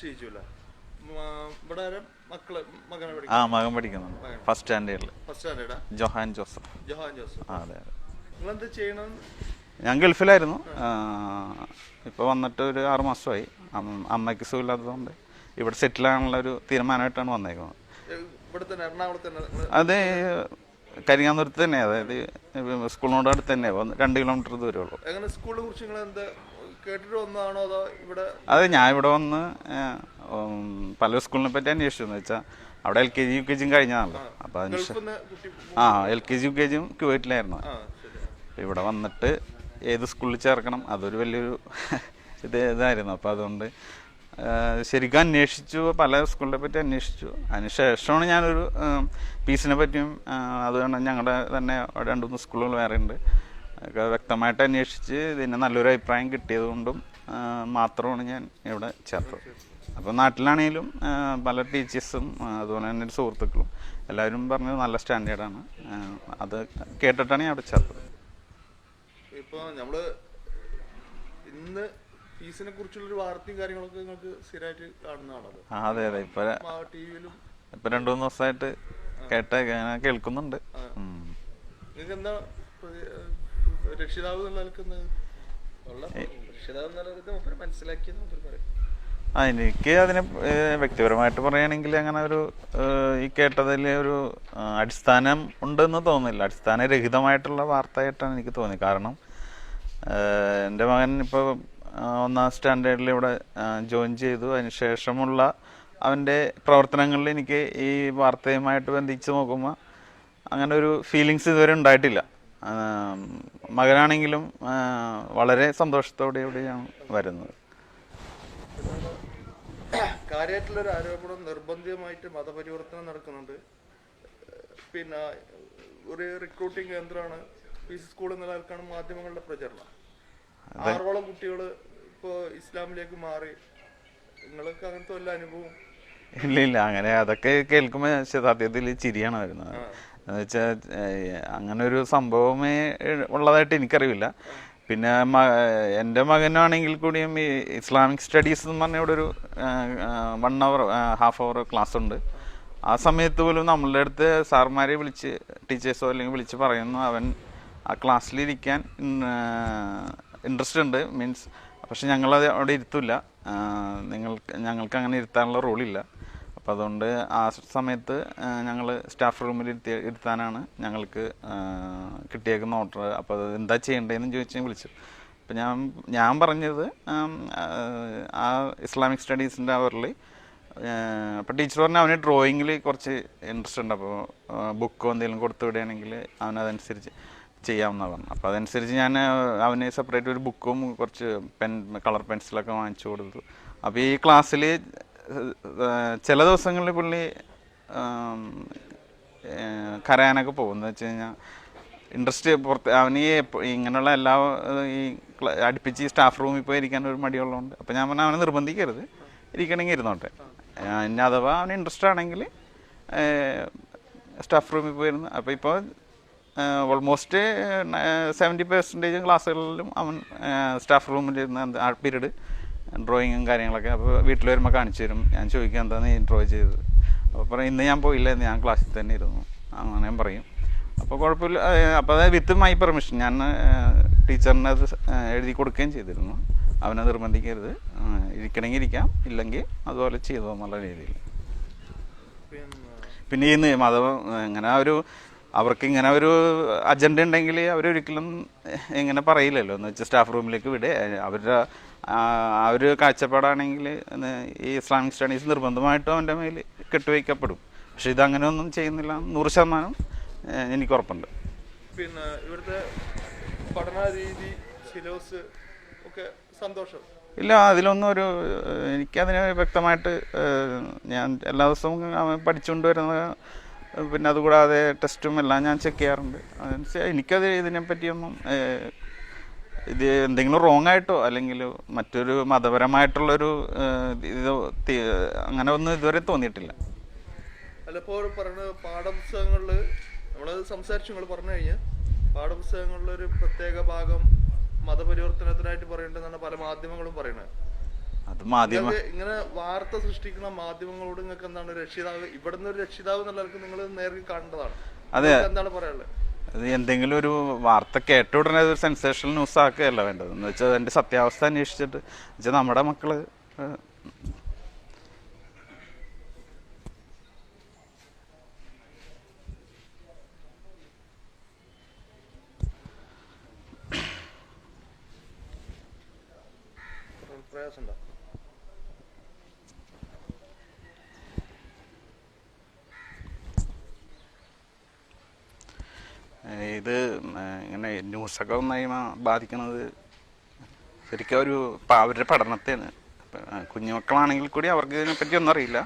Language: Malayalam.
ഷീജു അല്ലേ മ- ഇവിടെ മക്കൾ മകനെ ആ മകൻ പഠിക്കുന്നുണ്ട് ഫസ്റ്റ് സ്റ്റാൻഡേർഡിൽ ഫസ്റ്റ് സ്റ്റാൻഡേർഡാ ജൊഹാൻ ജോസഫ്. Johan Joseph. ആ അതെ അതെ. നിങ്ങളെന്ത് ചെയ്യണം? ഞാൻ ഗൾഫിലായിരുന്നു. ഇപ്പോൾ വന്നിട്ട് ഒരു ആറ് മാസമായി. അമ്മ- അമ്മയ്ക്ക് സുഖമില്ലാത്തതുകൊണ്ട് ഇവിടെ സെറ്റിൽ ആകാനുള്ള ഒരു തീരുമാനമായിട്ടാണ് വന്നേക്കുന്നത്. അതെ ഇവിടെ തന്നെ അതായത് സ്കൂളിനോട് അടുത്ത് തന്നെ രണ്ട് കിലോമീറ്റർ ദൂരമേ കേട്ടിട്ട് വന്നതാണോ അതോ ഇവിടെ അത് ഞാൻ ഇവിടെ വന്ന് പല സ്കൂളിനെ പറ്റി അന്വേഷിച്ചു. എന്ന് വെച്ചാൽ അവിടെ L K G U K ജിയും കഴിഞ്ഞതാണല്ലോ. അപ്പോൾ അതിന് ആ L K G U K ജിയും കുവൈറ്റിലായിരുന്നു. ഇവിടെ വന്നിട്ട് ഏത് സ്കൂളിൽ ചേർക്കണം അതൊരു വലിയൊരു ഇത് ഇതായിരുന്നു. അപ്പോൾ അതുകൊണ്ട് ശരിക്കും അന്വേഷിച്ചു പല സ്കൂളിനെ പറ്റി അന്വേഷിച്ചു. അതിനുശേഷമാണ് ഞാനൊരു പീസിനെ പറ്റിയും അതുകൊണ്ട് ഞങ്ങളുടെ തന്നെ രണ്ട് മൂന്ന് സ്കൂളുകൾ വേറെ ഉണ്ട് ഒക്കെ വ്യക്തമായിട്ട് അന്വേഷിച്ച് ഇതിന് നല്ലൊരു അഭിപ്രായം കിട്ടിയതുകൊണ്ടും കൊണ്ടും മാത്രമാണ് ഞാൻ ഇവിടെ ചേർത്തത്. അപ്പോൾ നാട്ടിലാണെങ്കിലും പല ടീച്ചേഴ്സും അതുപോലെ തന്നെ സുഹൃത്തുക്കളും എല്ലാവരും പറഞ്ഞത് നല്ല സ്റ്റാൻഡേർഡാണ്. അത് കേട്ടിട്ടാണ് ഞാൻ അവിടെ ചേർത്തത്. ഇപ്പോൾ നമ്മൾ ഇന്ന് ഫീസിനെ കുറിച്ചുള്ളൊരു വാർത്തയും കാര്യങ്ങളൊക്കെ നിങ്ങൾക്ക് സ്ഥിരമായിട്ട് കാണുന്നതാണല്ലോ അതെ അതെ. ഇപ്പൊ ടിവിയിലും ഇപ്പൊ രണ്ടു മൂന്ന് ദിവസമായിട്ട് കേട്ട കേൾക്കുന്നുണ്ട്. നിങ്ങൾക്ക് എന്താ രക്ഷിതാവ് ആ എനിക്ക് അതിനെ വ്യക്തിപരമായിട്ട് പറയുകയാണെങ്കിൽ അങ്ങനെ ഒരു ഈ കേട്ടതിൽ ഒരു അടിസ്ഥാനം ഉണ്ടെന്ന് തോന്നുന്നില്ല. അടിസ്ഥാനരഹിതമായിട്ടുള്ള വാർത്തയായിട്ടാണ് എനിക്ക് തോന്നി കാരണം എന്റെ മകൻ ഇപ്പോൾ ഒന്നാം സ്റ്റാൻഡേർഡിൽ ഇവിടെ ജോയിൻ ചെയ്തു. അതിന് ശേഷമുള്ള അവന്റെ പ്രവർത്തനങ്ങളിൽ എനിക്ക് ഈ വാർത്തയുമായിട്ട് ബന്ധിച്ച് നോക്കുമ്പോൾ അങ്ങനെ ഒരു ഫീലിങ്സ് ഇതുവരെ ഉണ്ടായിട്ടില്ല. മകനാണെങ്കിലും വളരെ സന്തോഷത്തോടെ ഇവിടെയാണ് വരുന്നത്. കാര്യമായിട്ടുള്ള ഒരു ആരോപണം നിർബന്ധിതമായിട്ട് മതപരിവർത്തനം നടക്കുന്നുണ്ട്. പിന്നെ ഒരു റിക്രൂട്ടിംഗ് കേന്ദ്രമാണ് പി സി സ്കൂൾ എന്നുള്ളവർക്കാണ് മാധ്യമങ്ങളുടെ പ്രചരണം. ആറോളം കുട്ടികൾ ഇപ്പോൾ ഇസ്ലാമിലേക്ക് മാറി. നിങ്ങൾക്ക് അങ്ങനത്തെ വല്ല അനുഭവം? ഇല്ല ഇല്ല അങ്ങനെ അതൊക്കെ കേൾക്കുമ്പോൾ സത്യത്തിൽ ചിരിയാണ് വരുന്നത്. എന്ന് വെച്ചാൽ അങ്ങനെ ഒരു സംഭവമേ ഉള്ളതായിട്ട് എനിക്കറിയില്ല പിന്നെ എന്റെ മകനാണെങ്കിൽ കൂടിയും ഈ ഇസ്ലാമിക് സ്റ്റഡീസ് എന്ന് പറഞ്ഞ ഇവിടെ ഒരു one hour half hour class ഉണ്ട് ആ സമയത്ത് പോലും നമ്മളുടെ അടുത്ത് സാർമാരെ വിളിച്ച് ടീച്ചേഴ്സോ അല്ലെങ്കിൽ വിളിച്ച് പറയുന്നു അവൻ ആ ക്ലാസ്സിലിരിക്കാൻ ഇൻട്രസ്റ്റ് ഉണ്ട് മീൻസ് പക്ഷെ ഞങ്ങളത് അവിടെ ഇരുത്തില്ല. നിങ്ങൾ ഞങ്ങൾക്ക് അങ്ങനെ ഇരുത്താനുള്ള റൂളില്ല അപ്പോൾ അതുകൊണ്ട് ആ സമയത്ത് ഞങ്ങൾ സ്റ്റാഫ് റൂമിൽ ഇരുത്തി ഇരുത്താനാണ് ഞങ്ങൾക്ക് കിട്ടിയേക്കുന്ന ഓർഡർ. അപ്പോൾ അത് എന്താ ചെയ്യേണ്ടതെന്ന് ചോദിച്ച് വിളിച്ചു. അപ്പം ഞാൻ ഞാൻ പറഞ്ഞത് ആ, ഇസ്ലാമിക് സ്റ്റഡീസിന്റെ അവറിൽ അപ്പോൾ ടീച്ചർ പറഞ്ഞു അവന് ഡ്രോയിങ്ങിൽ കുറച്ച് ഇൻട്രസ്റ്റ് ഉണ്ട്. അപ്പോൾ ബുക്കോ എന്തെങ്കിലും കൊടുത്തു വിടുകയാണെങ്കിൽ അവനതനുസരിച്ച് ചെയ്യാവുന്ന പറഞ്ഞു അപ്പോൾ അതനുസരിച്ച് ഞാൻ അവന് സെപ്പറേറ്റ് ഒരു ബുക്കും കുറച്ച് പെൻ കളർ പെൻസിലൊക്കെ വാങ്ങിച്ചു കൊടുത്തു. അപ്പോൾ ഈ ക്ലാസ്സിൽ ചില ദിവസങ്ങളിൽ പുള്ളി കരയാനൊക്കെ പോകും. എന്ന് വെച്ച് കഴിഞ്ഞാൽ ഇൻട്രസ്റ്റ് പുറത്ത് അവന് ഈ ഇങ്ങനെയുള്ള എല്ലാ ഈ അടുപ്പിച്ച് സ്റ്റാഫ് റൂമിൽ പോയി ഇരിക്കാൻ ഒരു മടിയുള്ളതുകൊണ്ട്. അപ്പോൾ ഞാൻ പറഞ്ഞാൽ അവനെ നിർബന്ധിക്കരുത്. ഇരിക്കണമെങ്കിൽ ഇരുന്നോട്ടെ. ഇനി അഥവാ അവന് ഇൻട്രസ്റ്റ് ആണെങ്കിൽ സ്റ്റാഫ് റൂമിൽ പോയിരുന്നു അപ്പോൾ ഇപ്പോൾ ഓൾമോസ്റ്റ് സെവന്റി പെർസെന്റേജ് ക്ലാസ്സുകളിലും അവൻ സ്റ്റാഫ് റൂമിൽ ഇരുന്ന് ആ പീരീഡ് ഡ്രോയിങ്ങും കാര്യങ്ങളൊക്കെ അപ്പോൾ വീട്ടിൽ വരുമ്പോൾ കാണിച്ചു തരും. ഞാൻ ചോദിക്കുക എന്താണ് നീ ഡ്രോ ചെയ്തത്? അപ്പോൾ പറയും ഇന്ന് ഞാൻ പോയില്ല ഞാൻ ക്ലാസ്സിൽ തന്നെ ഇരുന്നു. അങ്ങനെ ഞാൻ പറയും. അപ്പോൾ കുഴപ്പമില്ല. അപ്പോൾ അതായത് വിത്ത് മൈ പെർമിഷൻ ഞാൻ ടീച്ചറിന് അത് എഴുതി കൊടുക്കുകയും ചെയ്തിരുന്നു. അവനെ നിർബന്ധിക്കരുത്. ഇരിക്കണമെങ്കിൽ ഇരിക്കാം. ഇല്ലെങ്കിൽ അതുപോലെ ചെയ്തോ എന്നുള്ള രീതിയിൽ. പിന്നെ ഈ മതം ഇങ്ങനെ ഒരു അവർക്ക് ഇങ്ങനെ ഒരു അജണ്ട ഉണ്ടെങ്കിൽ അവരൊരിക്കലും ഇങ്ങനെ പറയില്ലല്ലോ. എന്ന് വെച്ചാൽ സ്റ്റാഫ് റൂമിലേക്ക് വിട്. അവരുടെ ആ ഒരു കാഴ്ചപ്പാടാണെങ്കിൽ ഈ ഇസ്ലാമിക് സ്റ്റഡീസ് നിർബന്ധമായിട്ടും അവന്റെ മേൽ കെട്ടുവയ്ക്കപ്പെടും. പക്ഷേ ഇതങ്ങനെയൊന്നും ചെയ്യുന്നില്ല. നൂറ് ശതമാനം എനിക്ക് ഉറപ്പുണ്ട്. പിന്നെ ഇവിടുത്തെ പഠന രീതി സിലബസ് ഒക്കെ സന്തോഷം. ഇല്ല അതിലൊന്നും ഒരു എനിക്കതിന് വ്യക്തമായിട്ട് ഞാൻ എല്ലാ ദിവസവും പഠിച്ചുകൊണ്ട് വരുന്ന പിന്നെ അതുകൂടാതെ ടെസ്റ്റും എല്ലാം ഞാൻ ചെക്ക് ചെയ്യാറുണ്ട്. അതനുസരിച്ച് എനിക്കത് ഇതിനെ പറ്റിയൊന്നും ഏഹ്, ഇത് എന്തെങ്കിലും റോങ് ആയിട്ടോ അല്ലെങ്കിൽ മറ്റൊരു മതപരമായിട്ടുള്ളൊരു ഇത് അങ്ങനെ ഒന്നും ഇതുവരെ തോന്നിയിട്ടില്ല. അല്ലപ്പോൾ പറഞ്ഞ പാഠപുസ്തകങ്ങളിൽ നമ്മൾ സംസാരിച്ചു നിങ്ങൾ പറഞ്ഞു കഴിഞ്ഞാൽ പാഠപുസ്തകങ്ങളിലൊരു പ്രത്യേക ഭാഗം മതപരിവർത്തനത്തിനായിട്ട് പറയുന്നുണ്ടെന്നാണ് പല മാധ്യമങ്ങളും പറയുന്നത് അത് മാധ്യമ ഇങ്ങനെ വാർത്ത സൃഷ്ടിക്കുന്ന മാധ്യമങ്ങളോട് നിങ്ങൾക്ക് എന്താണ് രക്ഷിതാവ്? ഇവിടുന്ന് ഒരു രക്ഷിതാവ് എന്നുള്ളവർക്ക് നിങ്ങൾ നേരിൽ കാണേണ്ടതാണ് അതെ. എന്താണ് പറയാനുള്ളത്? അത് എന്തെങ്കിലും ഒരു വാർത്ത കേട്ട ഉടനെ ഒരു സെൻസേഷണൽ ന്യൂസ് ആക്കുകയല്ല വേണ്ടത്. എന്ന് വെച്ചാൽ അതിന്റെ സത്യാവസ്ഥ അന്വേഷിച്ചിട്ട് വെച്ചാൽ നമ്മുടെ മക്കൾ ഏഹ്, പ്രയാസം ഉണ്ടോ ഏഹ് ഇത് ഏഹ് ഇങ്ങനെ ന്യൂസൊക്കെ ഒന്നായി ബാധിക്കുന്നത് ശരിക്കും ഒരു അവരുടെ പഠനത്തെയാണ്. കുഞ്ഞുമക്കളാണെങ്കിൽ കൂടി അവർക്ക് ഇതിനെപ്പറ്റി ഒന്നും അറിയില്ല.